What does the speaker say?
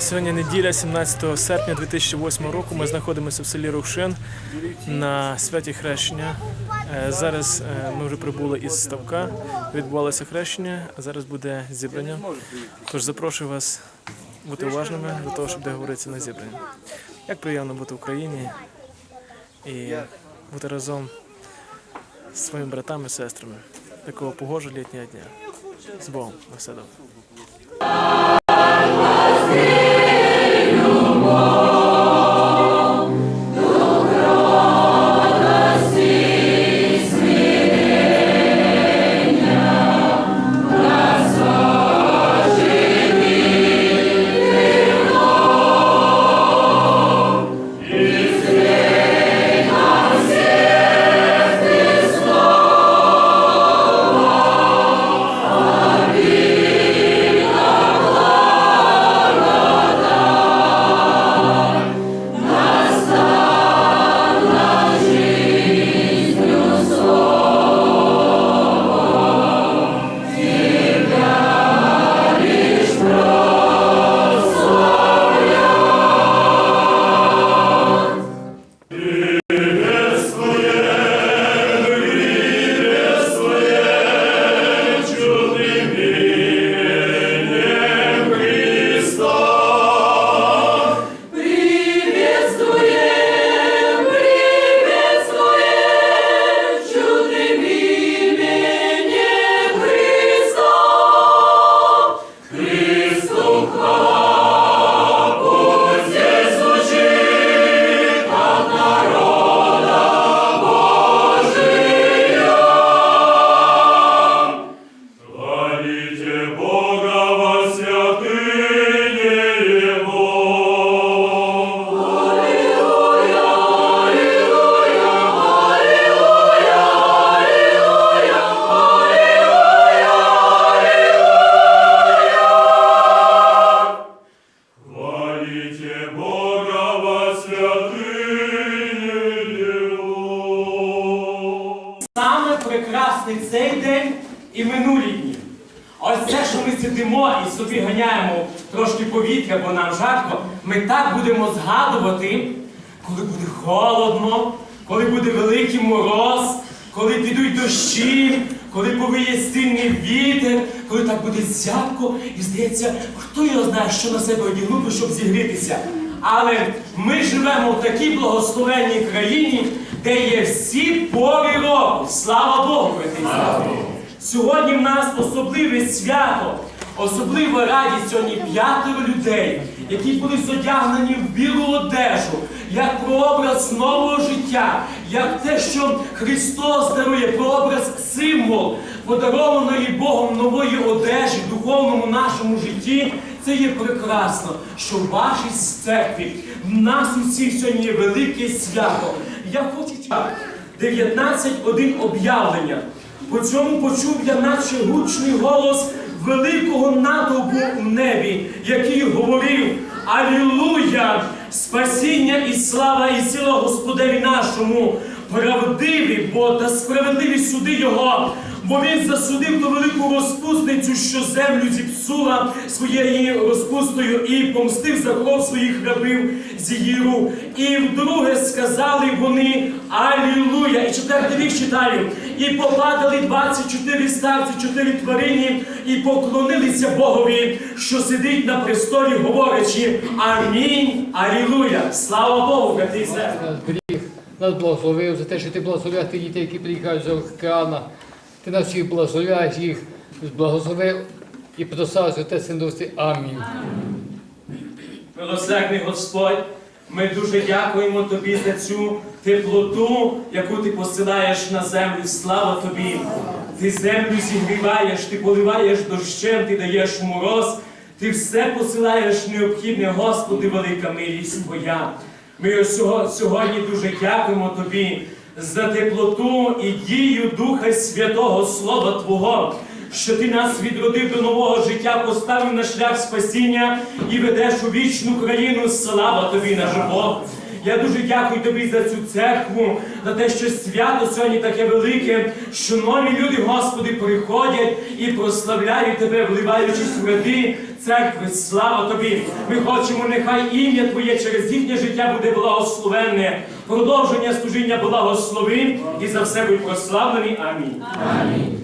Сьогодні неділя, 17 серпня 2008 року. Ми знаходимося в селі Рухшин на святі хрещення. Е, Зараз е, ми вже прибули із ставка, відбувалося хрещення, а зараз буде зібрання. Тож запрошую вас бути уважними до того, щоб де говориться на зібранні. Як приємно бути в Україні і бути разом з своїми братами і сестрами такого погожого літнього дня. З Богом, на все добре. Саме прекрасний цей день і минулі дні. Ось це, що ми сидимо і собі ганяємо трошки повітря, бо нам жарко, ми так будемо згадувати, коли буде холодно, коли буде великий мороз, коли підуть дощі, коли повиє сильний вітер, коли так буде зябко, і здається, хто його знає, що на себе одягнути, щоб зігрітися. Але ми живемо в такій благословенній країні, де є всі пори року. Слава Богу! Слава Богу! Сьогодні в нас особливе свято, особлива радість сьогодні п'ятеро людей, які були зодягнені в білу одежу, як прообраз нового життя, як те, що Христос дарує, прообраз символ подарованої Богом нової одежі в духовному нашому житті. Це є прекрасно, що в вашій церкві в нас усіх сьогодні є велике свято. Я хочу читати 19.1 об'явлення. По цьому почув я наче гучний голос великого натовпу у небі, який говорив Алілуя! Спасіння і слава і сила Господеві нашому, правдиві, бо та справедливі суди Його, бо він засудив ту велику розпусницю, що землю зіпсула своєю розпустою і помстив за кров своїх рабів з її рук. І вдруге сказали вони Алілуя! Четвертий вік читаю. І попадали 24 старці, чотири тварині, і поклонилися Богові, що сидить на престолі, говорячи Амінь, Алілуя! Слава Богу, брати і! Нас благословив за те, що ти благословляєш тих дітей, які приїхають з океана. Ти нас всіх благословляєш їх, благословив і прослав за те синдусті. Амінь. Милосердний Господь, ми дуже дякуємо Тобі за цю теплоту, яку ти посилаєш на землю. Слава Тобі! Ти землю зігріваєш, ти поливаєш дощем, ти даєш мороз, ти все посилаєш необхідне, Господи, велика милість Твоя. Ми сьогодні дуже дякуємо Тобі за теплоту і дію Духа Святого Слова Твого що ти нас відродив до нового життя, поставив на шлях спасіння і ведеш у вічну країну. Слава тобі, наш Бог! Я дуже дякую тобі за цю церкву, за те, що свято сьогодні таке велике, що нові люди, Господи, приходять і прославляють тебе, вливаючись в ряди церкви. Слава тобі! Ми хочемо, нехай ім'я Твоє через їхнє життя буде благословенне. Продовження служіння благослови і за все будь прославлений. Амінь.